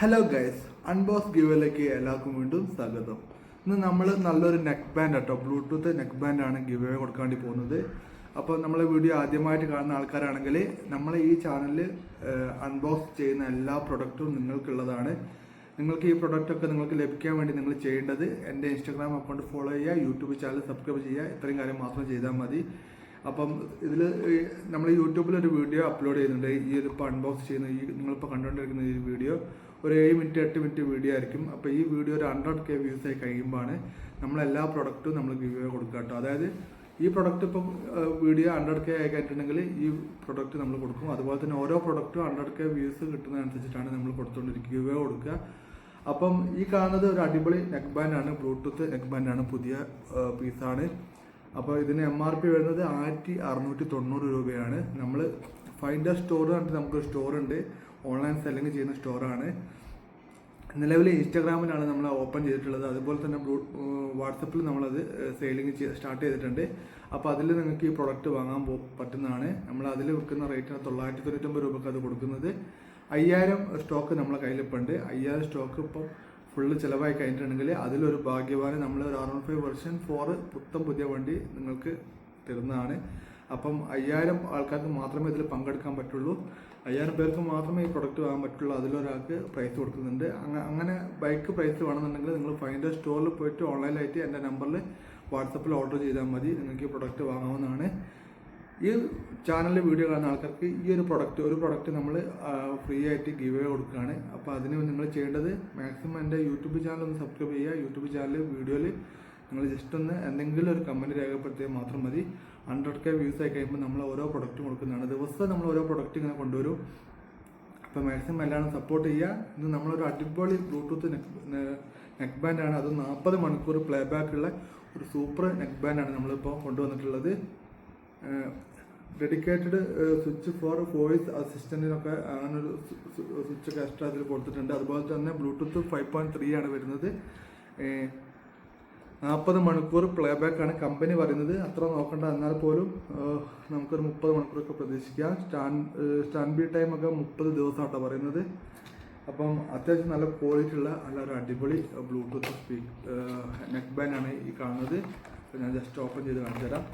Hello guys unbox ഗിവേയിലേക്ക് എല്ലാവർക്കും വീണ്ടും സ്വാഗതം. ഇന്ന് നമ്മൾ നല്ലൊരു നെക്ക് ബാൻഡ് കേട്ടോ ബ്ലൂടൂത്ത് നെക്ക് ബാൻഡ് ആണ് അവേ കൊടുക്കാൻ വേണ്ടി പോകുന്നത്. അപ്പോൾ നമ്മളെ വീഡിയോ ആദ്യമായിട്ട് കാണുന്ന ആൾക്കാരാണെങ്കിൽ നമ്മൾ ഈ ചാനലിൽ അൺബോക്സ് ചെയ്യുന്ന എല്ലാ പ്രൊഡക്റ്റും നിങ്ങൾക്കുള്ളതാണ്. നിങ്ങൾക്ക് ഈ പ്രൊഡക്റ്റൊക്കെ നിങ്ങൾക്ക് ലഭിക്കാൻ വേണ്ടി നിങ്ങൾ ചെയ്യേണ്ടത് എന്റെ ഇൻസ്റ്റാഗ്രാം അക്കൗണ്ട് ഫോളോ ചെയ്യുക യൂട്യൂബ് ചാനൽ സബ്സ്ക്രൈബ് ചെയ്യുക ഇത്രയും കാര്യം മാത്രം ചെയ്താൽ മതി. അപ്പം ഇതിൽ നമ്മൾ യൂട്യൂബിൽ ഒരു വീഡിയോ അപ്ലോഡ് ചെയ്യുന്നുണ്ട്. ഈ ഒരു ഇപ്പോൾ അൺബോക്സ് ചെയ്യുന്ന ഈ നിങ്ങളിപ്പോൾ കണ്ടുകൊണ്ടിരിക്കുന്ന ഈ വീഡിയോ ഒരു ഏഴ് മിനിറ്റ് എട്ട് മിനിറ്റ് വീഡിയോ ആയിരിക്കും. അപ്പോൾ ഈ വീഡിയോ ഒരു ഹൺഡ്രഡ് കെ വ്യൂസ് ആയി കഴിയുമ്പോഴാണ് നമ്മളെല്ലാ പ്രൊഡക്റ്റും നമ്മൾ ഗിവ് കൊടുക്കുക കേട്ടോ. അതായത് ഈ പ്രൊഡക്റ്റ് ഇപ്പം വീഡിയോ ഹൺഡ്രഡ് കെ ആയി കഴിഞ്ഞിട്ടുണ്ടെങ്കിൽ ഈ പ്രൊഡക്റ്റ് നമ്മൾ കൊടുക്കും. അതുപോലെ തന്നെ ഓരോ പ്രൊഡക്റ്റും ഹൺഡ്രഡ് കെ വ്യൂസ് കിട്ടുന്നതനുസരിച്ചിട്ടാണ് നമ്മൾ കൊടുത്തുകൊണ്ടിരിക്കുക ഗിവ് കൊടുക്കുക. അപ്പം ഈ കാണുന്നത് ഒരു അടിപൊളി നെക്ക് ബാൻഡാണ് ബ്ലൂടൂത്ത് നെക്ക് ബാൻഡാണ് പുതിയ പീസാണ് അപ്പോൾ ഇതിന് എം ആർ പി വരുന്നത് ആയിരത്തി അറുന്നൂറ്റി തൊണ്ണൂറ് രൂപയാണ്. നമ്മൾ ഫൈൻഡർ സ്റ്റോർ പറഞ്ഞിട്ട് നമുക്കൊരു സ്റ്റോർ ഉണ്ട്. ഓൺലൈൻ സെല്ലിങ് ചെയ്യുന്ന സ്റ്റോറാണ് നിലവിൽ ഇൻസ്റ്റാഗ്രാമിലാണ് നമ്മൾ ഓപ്പൺ ചെയ്തിട്ടുള്ളത്. അതുപോലെ തന്നെ ബ്ലൂ വാട്സപ്പിൽ നമ്മളത് സെയിലിംഗ് സ്റ്റാർട്ട് ചെയ്തിട്ടുണ്ട്. അപ്പോൾ അതിൽ നിങ്ങൾക്ക് ഈ പ്രൊഡക്റ്റ് വാങ്ങാൻ പറ്റുന്നതാണ്. നമ്മൾ അതിൽ വിൽക്കുന്ന റേറ്റിന് തൊള്ളായിരത്തി തൊണ്ണൂറ്റൊമ്പത് രൂപക്ക് അത് കൊടുക്കുന്നത്. അയ്യായിരം സ്റ്റോക്ക് നമ്മളെ കയ്യിലിപ്പോൾ ഉണ്ട് അയ്യായിരം സ്റ്റോക്ക് ഇപ്പം ഫുള്ള് ചിലവായി കഴിഞ്ഞിട്ടുണ്ടെങ്കിൽ അതിലൊരു ഭാഗ്യവാന് നമ്മൾ ഒരു വൺ ഫൈവ് വെർഷൻ ഫോർ പുത്തം പുതിയ വണ്ടി നിങ്ങൾക്ക് തരുന്നതാണ്. അപ്പം അയ്യായിരം ആൾക്കാർക്ക് മാത്രമേ ഇതിൽ പങ്കെടുക്കാൻ പറ്റുള്ളൂ. അയ്യായിരം പേർക്ക് മാത്രമേ ഈ പ്രൊഡക്റ്റ് വാങ്ങാൻ പറ്റുള്ളൂ. അതിലൊരാൾക്ക് പ്രൈസ് കൊടുക്കുന്നുണ്ട്. അങ്ങ- അങ്ങനെ ബൈക്ക് പ്രൈസ് വേണമെന്നുണ്ടെങ്കിൽ നിങ്ങൾ ഫൈൻഡർ സ്റ്റോറിൽ പോയിട്ട് ഓൺലൈനായിട്ട് എന്റെ നമ്പറിൽ വാട്സപ്പിൽ ഓർഡർ ചെയ്താൽ മതി. നിങ്ങൾക്ക് ഈ പ്രൊഡക്റ്റ് വാങ്ങാവുന്നതാണ്. ഈ ചാനലിൽ വീഡിയോ കാണുന്ന ആൾക്കാർക്ക് ഈ ഒരു പ്രൊഡക്റ്റ് ഒരു പ്രൊഡക്റ്റ് നമ്മൾ ഫ്രീ ആയിട്ട് ഗിവ് അവേ കൊടുക്കുകയാണ്. അപ്പോൾ അതിന് നിങ്ങൾ ചെയ്യേണ്ടത് മാക്സിമം എന്റെ യൂട്യൂബ് ചാനൽ ഒന്ന് സബ്സ്ക്രൈബ് ചെയ്യുക. യൂട്യൂബ് ചാനൽ വീഡിയോയിൽ നിങ്ങൾ ജസ്റ്റ് ഒന്ന് എന്തെങ്കിലും ഒരു കമന്റ് രേഖപ്പെടുത്തിയാൽ മാത്രം മതി. ഹൺഡ്രഡ് കെ വ്യൂസ് ആയി കഴിയുമ്പോൾ നമ്മൾ ഓരോ പ്രൊഡക്റ്റും കൊടുക്കുന്നതാണ്. ദിവസം നമ്മൾ ഓരോ പ്രൊഡക്റ്റ് ഇങ്ങനെ കൊണ്ടുവരും. അപ്പോൾ മാക്സിമം എല്ലാവരും സപ്പോർട്ട് ചെയ്യുക. ഇന്ന് നമ്മളൊരു അടിപൊളി ബ്ലൂടൂത്ത് നെക്ക് ആണ്. അത് നാൽപ്പത് മണിക്കൂർ പ്ലേ ബാക്ക് ഉള്ള ഒരു സൂപ്പർ നെക്ക് ബാൻഡാണ് നമ്മളിപ്പോൾ കൊണ്ടുവന്നിട്ടുള്ളത്. ഡെഡിക്കേറ്റഡ് സ്വിച്ച് ഫോർ വോയിസ് അസിസ്റ്റന്റിനൊക്കെ അങ്ങനെ ഒരു സ്വിച്ച് ഒക്കെ എക്സ്ട്രാ അതിൽ കൊടുത്തിട്ടുണ്ട്. അതുപോലെ തന്നെ ബ്ലൂടൂത്ത് ഫൈവ് പോയിന്റ് ത്രീ ആണ് വരുന്നത്. നാൽപ്പത് മണിക്കൂർ പ്ലേ ബാക്ക് ആണ് കമ്പനി പറയുന്നത്. അത്ര നോക്കണ്ട. എന്നാൽ പോലും നമുക്കൊരു മുപ്പത് മണിക്കൂറൊക്കെ പ്രതീക്ഷിക്കാം. സ്റ്റാൻഡ് സ്റ്റാൻഡ് ബി ടൈം ഒക്കെ മുപ്പത് ദിവസമാട്ടോ പറയുന്നത്. അപ്പം അത്യാവശ്യം നല്ല ക്വാളിറ്റി ഉള്ള നല്ല ഒരു അടിപൊളി ബ്ലൂടൂത്ത് സ്പീക്ക് നെക്ക് ബാൻഡ് ആണ് ഈ കാണുന്നത്. ഞാൻ ജസ്റ്റ് ഓപ്പൺ ചെയ്ത് കാണിച്ചു തരാം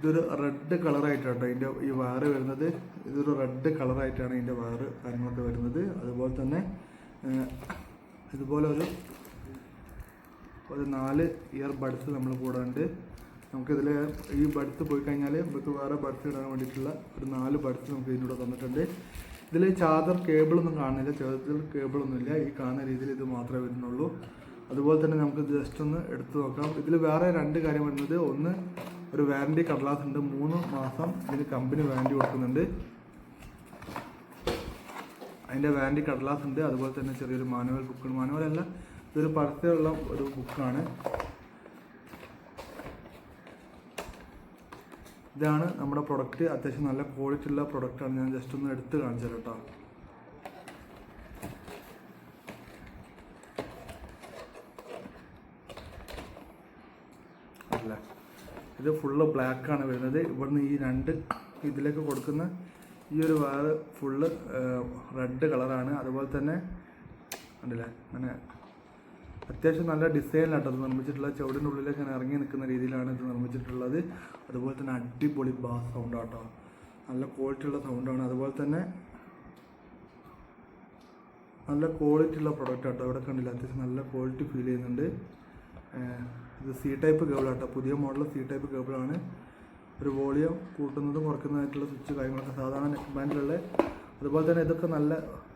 ഇതൊരു റെഡ് കളറായിട്ടാണ് ഇതിന്റെ ഈ വയറ് വരുന്നത്. ഇതൊരു റെഡ് കളറായിട്ടാണ് ഇതിന്റെ വയറ് കാര്യങ്ങളൊക്കെ വരുന്നത്. അതുപോലെ തന്നെ ഇതുപോലെ ഒരു ഒരു നാല് ഇയർ ബഡ്സ് നമ്മൾ കൂടാണ്ട് നമുക്കിതിൽ ഈ ബഡ്സ് പോയി കഴിഞ്ഞാൽ നമുക്ക് വേറെ ബഡ്സ് ഇടാൻ വേണ്ടിയിട്ടുള്ള ഒരു നാല് ബഡ്സ് നമുക്ക് ഇതിനൂടെ തന്നിട്ടുണ്ട്. ഇതിൽ ചാർജർ കേബിളൊന്നും കാണുന്നില്ല. ചാർജർ കേബിളൊന്നുമില്ല. ഈ കാണുന്ന രീതിയിൽ ഇത് മാത്രമേ വരുന്നുള്ളൂ. അതുപോലെ തന്നെ നമുക്ക് ജസ്റ്റ് ഒന്ന് എടുത്തു നോക്കാം. ഇതിൽ വേറെ രണ്ട് കാര്യം വരുന്നത്. ഒന്ന് ഒരു വാറണ്ടി കടലാസ് ഉണ്ട് മൂന്ന് മാസം ഇതിന് കമ്പനി വാറണ്ടി കൊടുക്കുന്നുണ്ട്. അതിന്റെ വാറണ്ടി കടലാസ് ഉണ്ട് അതുപോലെ തന്നെ ചെറിയൊരു മാനുവൽ ബുക്ക് മാനുവൽ അല്ല ഇതൊരു പരസ്യമുള്ള ഒരു ബുക്കാണ് ഇതാണ് നമ്മുടെ പ്രൊഡക്റ്റ് അത്യാവശ്യം നല്ല ക്വാളിറ്റി ഉള്ള പ്രൊഡക്റ്റാണ് ഞാൻ ജസ്റ്റ് ഒന്ന് എടുത്ത് കാണിച്ചു തരാം കേട്ടോ. അല്ല? ഇത് ഫുള്ള് ബ്ലാക്കാണ് വരുന്നത്. ഇവിടുന്ന് ഈ രണ്ട് ഇതിലേക്ക് കൊടുക്കുന്ന ഈ ഒരു വയറ് ഫുള്ള് റെഡ് കളറാണ് അതുപോലെ തന്നെ ഉണ്ടല്ലേ അങ്ങനെ അത്യാവശ്യം നല്ല ഡിസൈനിലാട്ടോ നിർമ്മിച്ചിട്ടുള്ള നിർമ്മിച്ചിട്ടുള്ളത്. ചുവടിന്റെ ഉള്ളിലേക്ക് ഇറങ്ങി നിൽക്കുന്ന രീതിയിലാണ് ഇത് നിർമ്മിച്ചിട്ടുള്ളത്. അതുപോലെ തന്നെ അടിപൊളി ബാസ് സൗണ്ട് ആട്ടോ. നല്ല ക്വാളിറ്റി ഉള്ള സൗണ്ടാണ് അതുപോലെ തന്നെ നല്ല ക്വാളിറ്റി ഉള്ള പ്രൊഡക്റ്റ് ആട്ടോ. ഇവിടെ കണ്ടില്ല? അത്യാവശ്യം നല്ല ക്വാളിറ്റി ഫീൽ ചെയ്യുന്നുണ്ട്. ഇത് സി ടൈപ്പ് കേബിൾ ആട്ടോ. പുതിയ മോഡൽ സി ടൈപ്പ് കേബിളാണ് ഒരു വോളിയം കൂട്ടുന്നതും കുറയ്ക്കുന്നതായിട്ടുള്ള സ്വിച്ച് കാര്യങ്ങളൊക്കെ സാധാരണ നെക്ക് ബാൻഡിലുള്ള. അതുപോലെ തന്നെ ഇതൊക്കെ നല്ല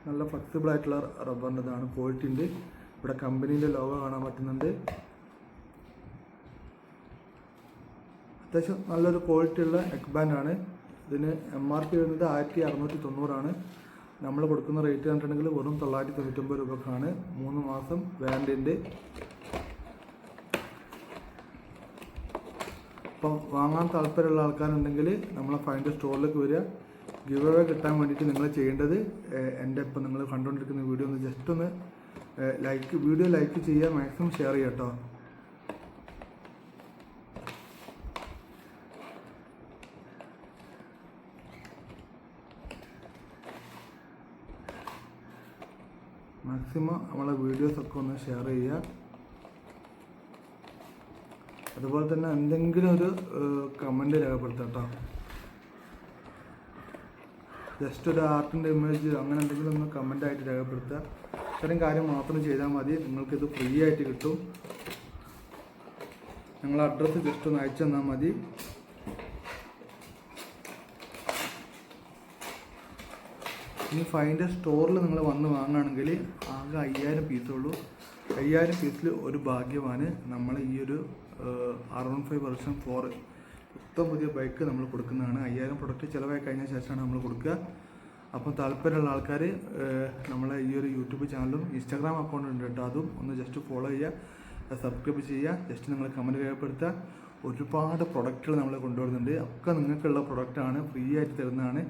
നല്ല ഫ്ലെക്സിബിൾ ആയിട്ടുള്ള റബ്ബറിന്റെതാണ് ക്വാളിറ്റി ഉണ്ട്. ഇവിടെ കമ്പനീന്റെ ലോഗോ കാണാൻ പറ്റുന്നുണ്ട്. അത്യാവശ്യം നല്ലൊരു ക്വാളിറ്റി ഉള്ള നെക്ക് ബാൻഡാണ് ഇതിന് എം ആർ പി വരുന്നത് ആയിരത്തി അറുന്നൂറ്റി തൊണ്ണൂറാണ് നമ്മൾ കൊടുക്കുന്ന റേറ്റ് കണ്ടിട്ടുണ്ടെങ്കിൽ വെറും തൊള്ളായിരത്തി തൊണ്ണൂറ്റൊമ്പത് രൂപക്കാണ്. മൂന്ന് മാസം വാറണ്ടിന്റെ അപ്പം വാങ്ങാൻ താല്പര്യമുള്ള ആൾക്കാരുണ്ടെങ്കിൽ നമ്മളെ ഫൈൻഡ് സ്റ്റോറിലേക്ക് വരിക. ഗിവ് അവേ കിട്ടാൻ വേണ്ടിയിട്ട് നിങ്ങൾ ചെയ്യേണ്ടത് എന്റെ ഇപ്പം നിങ്ങൾ കണ്ടുകൊണ്ടിരിക്കുന്ന വീഡിയോ ഒന്ന് ജസ്റ്റ് ഒന്ന് ലൈക്ക് വീഡിയോ ലൈക്ക് ചെയ്യുക മാക്സിമം ഷെയർ ചെയ്യുക കേട്ടോ. മാക്സിമം നമ്മളെ വീഡിയോസൊക്കെ ഒന്ന് ഷെയർ ചെയ്യുക. അതുപോലെ തന്നെ എന്തെങ്കിലും ഒരു കമന്റ് രേഖപ്പെടുത്താം കേട്ടോ ജസ്റ്റ് ഒരു ആർട്ടിന്റെ ഇമേജ് അങ്ങനെ എന്തെങ്കിലും ഒന്ന് കമന്റ് ആയിട്ട് രേഖപ്പെടുത്തുക. ഇത്രയും കാര്യം മാത്രം ചെയ്താൽ മതി. നിങ്ങൾക്കിത് ഫ്രീ ആയിട്ട് കിട്ടും. നിങ്ങൾ അഡ്രസ്സ് ജസ്റ്റ് ഒന്ന് അയച്ചു തന്നാൽ മതി. ഇനി ഫൈന്റെ സ്റ്റോറിൽ നിങ്ങൾ വന്ന് വാങ്ങുകയാണെങ്കിൽ ആകെ അയ്യായിരം പീസേ ഉള്ളൂ. അയ്യായിരം പീസിൽ ഒരു ഭാഗ്യമാണ് നമ്മൾ ഈ ഒരു R one five version four മൊത്തം പുതിയ ബൈക്ക് നമ്മൾ കൊടുക്കുന്നതാണ്. അയ്യായിരം പ്രൊഡക്റ്റ് ചിലവായി കഴിഞ്ഞ ശേഷമാണ് നമ്മൾ കൊടുക്കുക. അപ്പം താല്പര്യമുള്ള ആൾക്കാർ നമ്മളെ ഈ ഒരു യൂട്യൂബ് ചാനലും ഇൻസ്റ്റാഗ്രാം അക്കൗണ്ടും ഉണ്ട് കേട്ടോ. അതും ഒന്ന് ജസ്റ്റ് ഫോളോ ചെയ്യുക. സബ്സ്ക്രൈബ് ചെയ്യുക. ജസ്റ്റ് നിങ്ങൾ കമന്റ് രേഖപ്പെടുത്തുക. ഒരുപാട് പ്രൊഡക്റ്റുകൾ നമ്മൾ കൊണ്ടുവരുന്നുണ്ട്. ഒക്കെ നിങ്ങൾക്കുള്ള പ്രൊഡക്റ്റാണ് ഫ്രീ ആയിട്ട് തരുന്നതാണ്.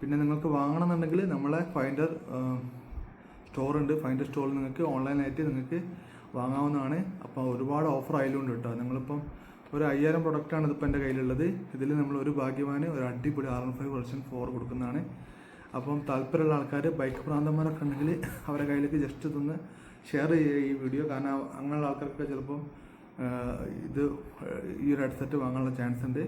പിന്നെ നിങ്ങൾക്ക് വാങ്ങണമെന്നുണ്ടെങ്കിൽ നമ്മളെ ഫൈൻഡർ സ്റ്റോറുണ്ട് ഫൈൻഡർ സ്റ്റോറിൽ നിങ്ങൾക്ക് ഓൺലൈനായിട്ട് നിങ്ങൾക്ക് വാങ്ങാവുന്നതാണ്. അപ്പോൾ ഒരുപാട് ഓഫർ ആയതുകൊണ്ട് കേട്ടോ നിങ്ങളിപ്പം ഒരു അയ്യായിരം പ്രൊഡക്റ്റാണ് ഇതിപ്പോൾ എന്റെ കയ്യിലുള്ളത്. ഇതിൽ നമ്മൾ ഒരു ഭാഗ്യവാന് ഒരു അടിപൊളി R N five version four കൊടുക്കുന്നതാണ്. അപ്പം താല്പര്യമുള്ള ആൾക്കാർ ബൈക്ക് പ്രാന്തന്മാരൊക്കെ ഉണ്ടെങ്കിൽ അവരുടെ കയ്യിലേക്ക് ജസ്റ്റ് ഇതൊന്ന് ഷെയർ ചെയ്യുക ഈ വീഡിയോ കാരണം അങ്ങനെയുള്ള ആൾക്കാർക്ക് ചിലപ്പം ഇത് ഈ ഒരു ഹെഡ്സെറ്റ് വാങ്ങാനുള്ള ചാൻസ് ഉണ്ട്.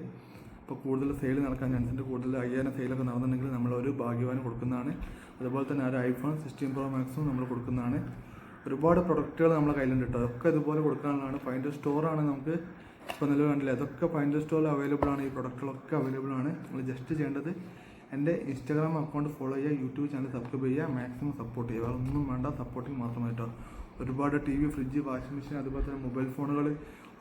അപ്പോൾ കൂടുതൽ സെയിൽ നടക്കാൻ ചാൻസ് ഉണ്ട്. കൂടുതൽ അയ്യായിരം സെയിലൊക്കെ നടന്നിട്ടുണ്ടെങ്കിൽ നമ്മളൊരു ഭാഗ്യവാന് കൊടുക്കുന്നതാണ്. അതുപോലെ തന്നെ ഒരു ഐഫോൺ സിക്സ്റ്റീൻ പ്രോ മാക്സും നമ്മൾ കൊടുക്കുന്നതാണ്. ഒരുപാട് പ്രൊഡക്റ്റുകൾ നമ്മളെ കയ്യിലുണ്ട് കേട്ടോ അതൊക്കെ ഇതുപോലെ കൊടുക്കാനുള്ളതാണ്. സ്റ്റോർ സ്റ്റോറാണ് നമുക്ക് ഇപ്പോൾ നിലവിൽ കണ്ടില്ല? അതൊക്കെ ഫൈൻഡ് സ്റ്റോറിൽ അവൈലബിൾ ആണ്. ഈ പ്രൊഡക്റ്റുകളൊക്കെ അവൈലബിൾ ആണ്. നിങ്ങൾ ജസ്റ്റ് ചെയ്യേണ്ടത് എന്റെ ഇൻസ്റ്റാഗ്രാം അക്കൗണ്ട് ഫോളോ ചെയ്യുക യൂട്യൂബ് ചാനൽ സബ്സ്ക്രൈബ് ചെയ്യുക മാക്സിമം സപ്പോർട്ട് ചെയ്യുക. ഒന്നും വേണ്ട സപ്പോർട്ടിങ് മാത്രമായിട്ടോ ഒരുപാട് T V fridge washing machine അതുപോലെ തന്നെ മൊബൈൽ ഫോണുകൾ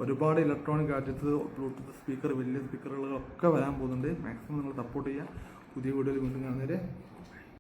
ഒരുപാട് ഇലക്ട്രോണിക് ഗാഡ്ജറ്റ്സ് ബ്ലൂടൂത്ത് സ്പീക്കർ വലിയ സ്പീക്കറുകളൊക്കെ വരാൻ പോകുന്നുണ്ട്. മാക്സിമം നിങ്ങൾ സപ്പോർട്ട് ചെയ്യുക. പുതിയ വീഡിയോയിൽ വീണ്ടും കാണുന്നവരെ